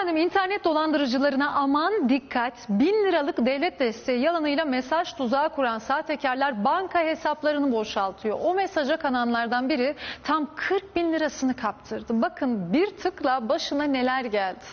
Efendim internet dolandırıcılarına aman dikkat. Bin liralık devlet desteği yalanıyla mesaj tuzağı kuran sahtekarlar banka hesaplarını boşaltıyor. O mesaja kananlardan biri tam 40 bin lirasını kaptırdı. Bakın bir tıkla başına neler geldi.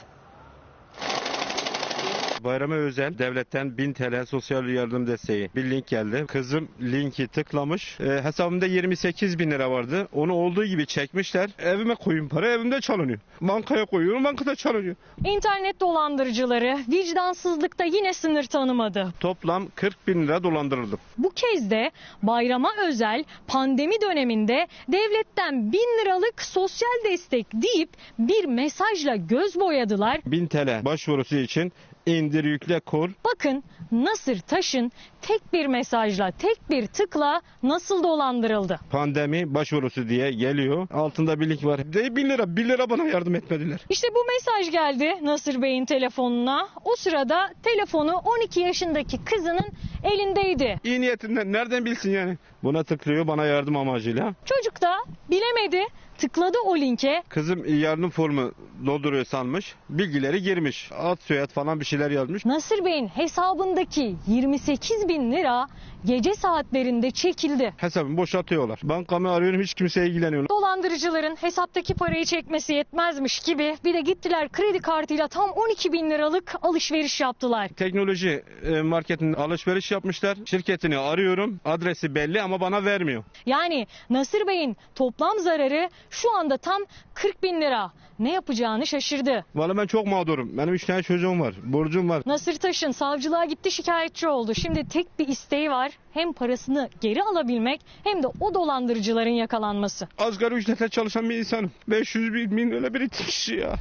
Bayrama özel devletten 1000 TL sosyal yardım desteği bir link geldi. Kızım linki tıklamış. E, hesabımda 28 bin lira vardı. Onu olduğu gibi çekmişler. Evime koyun para evimde çalınıyor. Bankaya koyuyorum bankada çalınıyor. İnternet dolandırıcıları vicdansızlıkta yine sınır tanımadı. Toplam 40 bin lira dolandırıldım. Bu kez de bayrama özel pandemi döneminde devletten 1000 liralık sosyal destek deyip bir mesajla göz boyadılar. 1000 TL başvurusu için indir yükle kur. Bakın Nasır Taş'ın tek bir mesajla, tek bir tıkla nasıl dolandırıldı. Pandemi başvurusu diye geliyor. Altında bir link var. De 1000 lira 1 lira bana yardım etmediler. İşte bu mesaj geldi Nasır Bey'in telefonuna. O sırada telefonu 12 yaşındaki kızının elindeydi. İyi niyetinden nereden bilsin yani? Buna tıklıyor bana yardım amacıyla. Çocuk da bilemedi, tıkladı o linke. Kızım yardım formu dolduruyor sanmış. Bilgileri girmiş. Ad soyad falan bir şeyler yazmış. Nasır Bey'in hesabındaki 28 bin lira gece saatlerinde çekildi. Hesabımı boşaltıyorlar. Bankamı arıyorum hiç kimse ilgileniyor. Dolandırıcıların hesaptaki parayı çekmesi yetmezmiş gibi bir de gittiler kredi kartıyla tam 12 bin liralık alışveriş yaptılar. Teknoloji e, marketinde alışveriş yapmışlar. Şirketini arıyorum. Adresi belli ama bana vermiyor. Yani Nasır Bey'in toplam zararı şu anda tam 40 bin lira. Ne yapacağını şaşırdı. Valla ben çok mağdurum. Benim üç tane çocuğum var. Borcum var. Nasır Taş'ın savcılığa gitti şikayetçi oldu. Şimdi tek bir isteği var. Hem parasını geri alabilmek hem de o dolandırıcıların yakalanması. Asgari ücretle çalışan bir insanım. 500 bin, bin öyle bir kişi ya.